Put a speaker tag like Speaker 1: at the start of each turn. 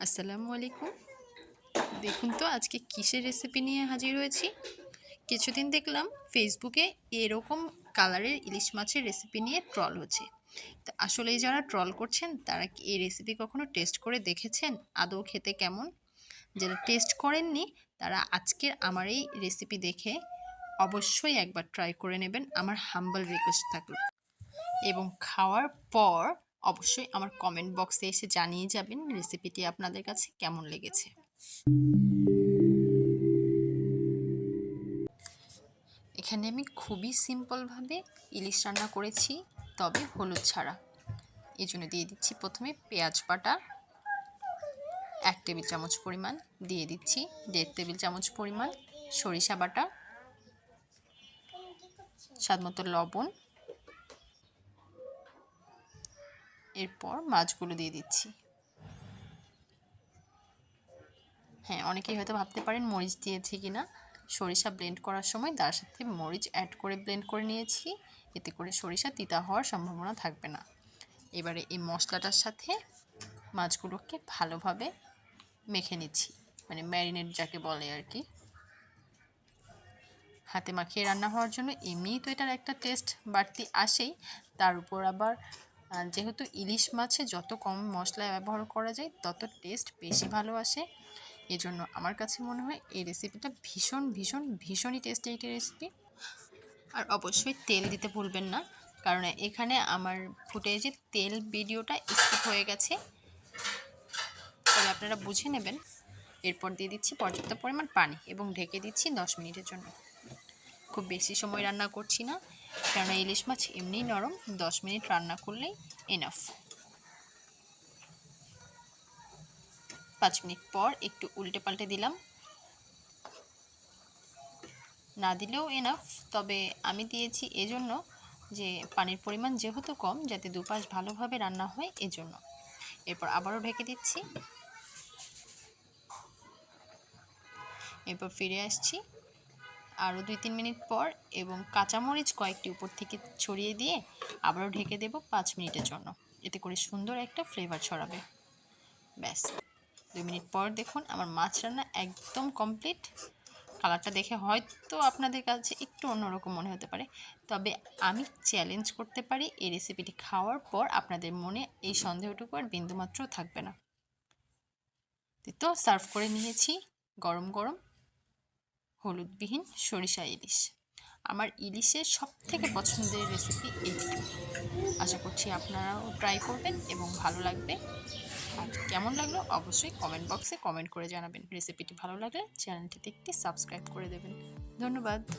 Speaker 1: আসসালামু আলাইকুম। দেখুন তো, আজকে কিসের রেসিপি নিয়ে হাজির হয়েছি? কিছুদিন দেখলাম ফেসবুকে এরকম কালারের ইলিশ মাছের রেসিপি নিয়ে ট্রল হচ্ছে। তো আসলে যারা ট্রল করছেন, তারা কি এই রেসিপি কখনো টেস্ট করে দেখেছেন? আদৌ খেতে কেমন? যারা টেস্ট করেননি, তারা আজকের আমার এই রেসিপি দেখে অবশ্যই একবার ট্রাই করে নেবেন। আমার হাম্বল রিকোয়েস্ট থাকল। এবং খাওয়ার পর অবশ্যই আমার কমেন্ট বক্সে এসে জানিয়ে যাবেন রেসিপিটি আপনাদের কাছে কেমন লেগেছে। এখানে আমি খুবই সিম্পলভাবে ইলিশ রান্না করেছি, তবে হলুদ ছাড়া। এই জন্য দিয়ে দিচ্ছি প্রথমে পেঁয়াজ বাটা, এক টেবিল চামচ পরিমাণ দিয়ে দিচ্ছি, দেড় টেবিল চামচ পরিমাণ সরিষা বাটা স্বাদ মতো লবণ এরপর মাছগুলো দিয়ে দিচ্ছি। হ্যাঁ অনেকেই হয়তো ভাবতে পারেন মরিচ দিয়েছি কি না সরিষা ব্লেন্ড করার সময় তার সাথে মরিচ অ্যাড করে ব্লেন্ড করে নিয়েছি। এতে করে সরিষা তিতা হওয়ার সম্ভাবনা থাকবে না। এবারে এই মশলাটার সাথে মাছগুলোকে ভালোভাবে মেখে নিচ্ছি। মানে ম্যারিনেট যাকে বলে আর কি। হাতে মাখিয়ে রান্না হওয়ার জন্য এমনিই তো এটার একটা টেস্ট বাড়তি আসেই। তার উপর আবার যেহেতু ইলিশ মাছে যত কম মশলা ব্যবহার করা যায়, তত টেস্ট বেশি ভালো আসে। এজন্য আমার কাছে মনে হয় এই রেসিপিটা ভীষণ ভীষণ, ভীষণই টেস্টি একটি রেসিপি আর অবশ্যই তেল দিতে ভুলবেন না, কারণ এখানে আমার ফুটেজে তেল ভিডিওটা স্কিপ হয়ে গেছে। তবে আপনারা বুঝে নেবেন। এরপর দিয়ে দিচ্ছি পর্যাপ্ত পরিমাণ পানি এবং ঢেকে দিচ্ছি দশ মিনিটের জন্য। খুব বেশি সময় রান্না করছি না। কেননা ইলিশ মাছ এমনিই নরম, দশ মিনিট রান্না করলেই এনাফ পাঁচ মিনিট পর একটু উল্টে পাল্টে দিলাম। না দিলেও এনাফ তবে আমি দিয়েছি এজন্য যে পানির পরিমাণ যেহেতু কম, যাতে দুপাশ ভালোভাবে রান্না হয় এজন্য। এরপর আবারও ঢেকে দিচ্ছি। এরপর ফিরে আসছি। আরও দুই তিন মিনিট পর এবং কাঁচামরিচ কয়েকটি উপর থেকে ছড়িয়ে দিয়ে আবারও ঢেকে দেব পাঁচ মিনিটের জন্য। এতে করে সুন্দর একটা ফ্লেভার ছড়াবে। ব্যাস। দুই মিনিট পর দেখুন আমার মাছ রান্না একদম কমপ্লিট কালারটা দেখে হয়তো আপনাদের কাছে একটু অন্যরকম মনে হতে পারে, তবে আমি চ্যালেঞ্জ করতে পারি এই রেসিপিটি খাওয়ার পর আপনাদের মনে এই সন্দেহটুকু আর বিন্দুমাত্র থাকবে না। তো সার্ভ করে নিয়েছি, গরম গরম। হলুদবিহীন সরিষা ইলিশ। আমার ইলিশের সব থেকে পছন্দের রেসিপি এইটি। আশা করছি আপনারাও ট্রাই করবেন এবং ভালো লাগবে। আর কেমন লাগল অবশ্যই কমেন্ট বক্সে কমেন্ট করে জানাবেন। রেসিপিটি ভালো লাগলে চ্যানেলটিতে একটি সাবস্ক্রাইব করে দেবেন। ধন্যবাদ।